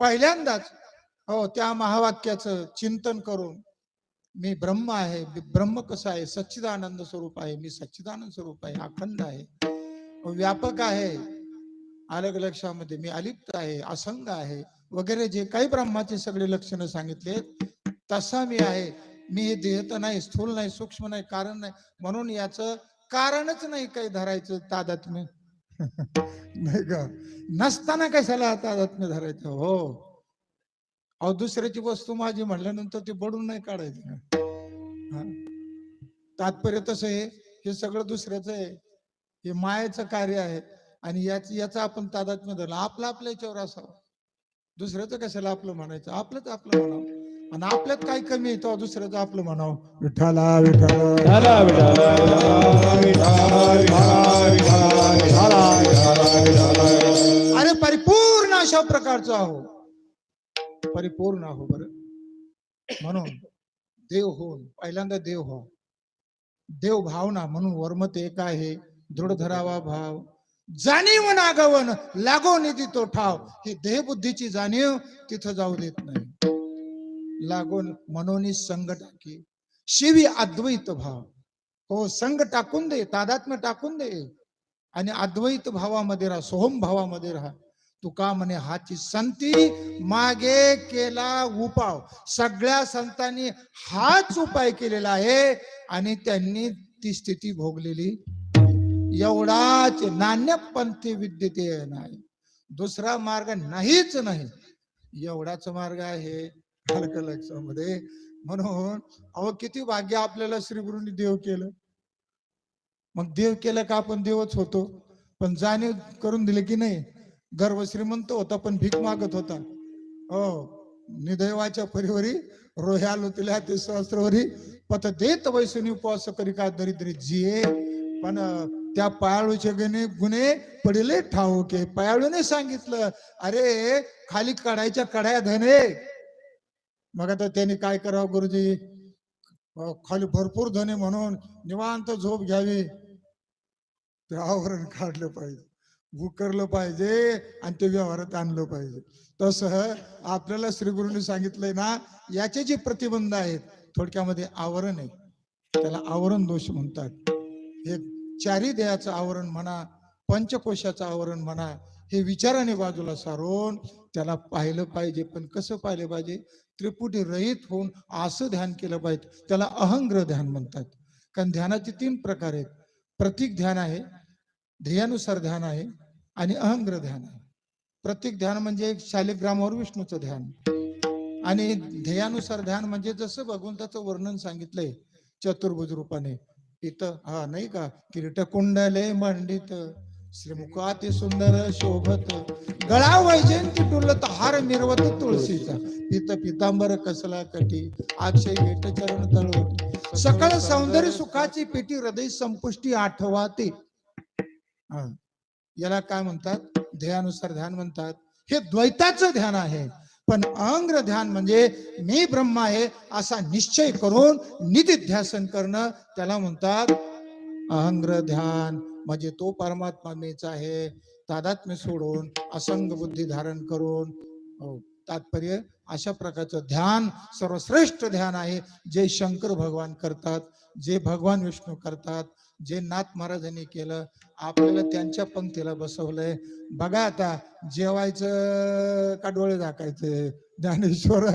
पहिल्यांदाच हो त्या महावाक्याचं चिंतन करून मी ब्रह्म आहे. ब्रह्म कसं आहे? सच्चिदानंद स्वरूप आहे. मी सच्चिदानंद स्वरूप आहे. अखंड आहे. व्यापक आहे. अलग लक्षामध्ये मी अलिप्त आहे. असंग आहे. वगैरे जे काही ब्रह्माचे सगळे लक्षणं सांगितले तसा मी आहे. मी हे देह तर नाही स्थूल नाही सूक्ष्म नाही कारण नाही. म्हणून याचं कारणच नाही काही धरायचं तादात्म्य नाही का नसताना कशाला तादात्म्य धरायचं? हो. अहो दुसऱ्याची वस्तू माझी म्हणल्यानंतर ती बडून नाही काढायची तात्पर्य तसं आहे. हे सगळं दुसऱ्याचं आहे. हे मायाचं कार्य आहे. आणि याच याचा आपण तादात्म्य धरलं. आपलं आपल्या याच्यावर असावं. दुसऱ्याचं कशाला आपलं म्हणायचं? आपलंच आपलं म्हणावं. आणि आपल्यात काय कमी आहे तो दुसऱ्याचं आपलं म्हणावं? विठाला विठाला विठाला, विठाला, प्रकारचो आहो. परिपूर्ण आहो बर. म्हणून देव होऊन पहिल्यांदा देव हो. देव भावना म्हणून वर्मत एक आहे दृढ धरावा भाव. जाणीव नागवन लागो निधी तो ठाव. ही देहबुद्धीची जाणीव तिथं जाऊ देत नाही. लागून मनोनी संघ टाकी. शिवी अद्वैत भाव. हो संघ टाकून दे तादात्म्य टाकून दे. आणि अद्वैत भावामध्ये राहा सोहम भावामध्ये राहा. तुका म्हणे हाची संती मागे केला उपाव. सगळ्या संतांनी हाच उपाय केलेला आहे आणि त्यांनी ती स्थिती भोगलेली. एवढाच नान्यपंथी विद्यते नाही. दुसरा मार्ग नाहीच नाही. एवढाच मार्ग आहे मध्ये म्हणून अहो किती भाग्य आपल्याला श्री गुरुनी देव केलं. मग देव केलं का आपण देवच होतो? पण जाणीव करून दिले की नाही? गर्व श्रीमंत होता पण भीक मागत होता. हो निदैवाच्या परिवरी रोह्या तिला ते सहस्रवरी पत देत वैसुनी उपवास करी का दरिद्री जिये. पण त्या पयाळूचे गुन्हे गुन्हे पडले ठाऊके. पयाळूने सांगितलं अरे खाली कडायच्या कढाया धने. मग आता त्यांनी काय करावं गुरुजी? खाली भरपूर धने म्हणून निवांत झोप घ्यावी. ते आवरण काढलं पाहिजे. उकरलं पाहिजे आणि ते व्यवहारात आणलं पाहिजे. तसं आपल्याला श्रीगुरुंनी सांगितलंय ना याचे जे प्रतिबंध आहेत थोडक्यामध्ये आवरण आहे. त्याला आवरण दोष म्हणतात. हे चारी देहाचं आवरण म्हणा पंचकोशाचं आवरण म्हणा हे विचाराने बाजूला सारून त्याला पाहिलं पाहिजे. पण कसं पाहिलं पाहिजे? त्रिपुटी रहित होऊन असं ध्यान केलं पाहिजे. त्याला अहंग्र ध्यान म्हणतात. कारण ध्यानाचे तीन प्रकार आहेत. प्रतीक ध्यान आहे. ध्येयानुसार ध्यान आहे. आणि अहंग्र ध्यान. प्रत्येक ध्यान म्हणजे शालिग्रामावर विष्णूचं ध्यान. आणि ध्येयानुसार ध्यान म्हणजे जसं भगवंताचं वर्णन सांगितलंय चतुर्भुज रूपाने इथं हा नाही का? किरीट कुंडले मंडित श्रीमुखाती सुंदर शोभत गळा वैजयंती टुलत हार मिरवत तुळशीचा. पित पितांबर कसला कटी अक्षय भेट चरण तळवटी सकळ सौंदर्य सुखाची पेटी हृदय संपुष्टी आठवाते. हा. याला काय म्हणतात? ध्येयानुसार ध्यान म्हणतात. हे द्वैताचं ध्यान आहे. पण अंग्र ध्यान म्हणजे मी ब्रह्म आहे असा निश्चय करून निधिध्यासन करणं. त्याला म्हणतात अहंग्र ध्यान. म्हणजे तो परमात्मा मीच आहे. तादात्म्य सोडून असंग बुद्धी धारण करून हो, तात्पर्य अशा प्रकारचं ध्यान सर्वश्रेष्ठ ध्यान आहे. जे शंकर भगवान करतात जे भगवान विष्णू करतात जे नाथ महाराजांनी केलं आपल्याला त्यांच्या पंक्तीला बसवलंय. बघा आता जेवायचं का डोळे झाकायचे? ज्ञानेश्वर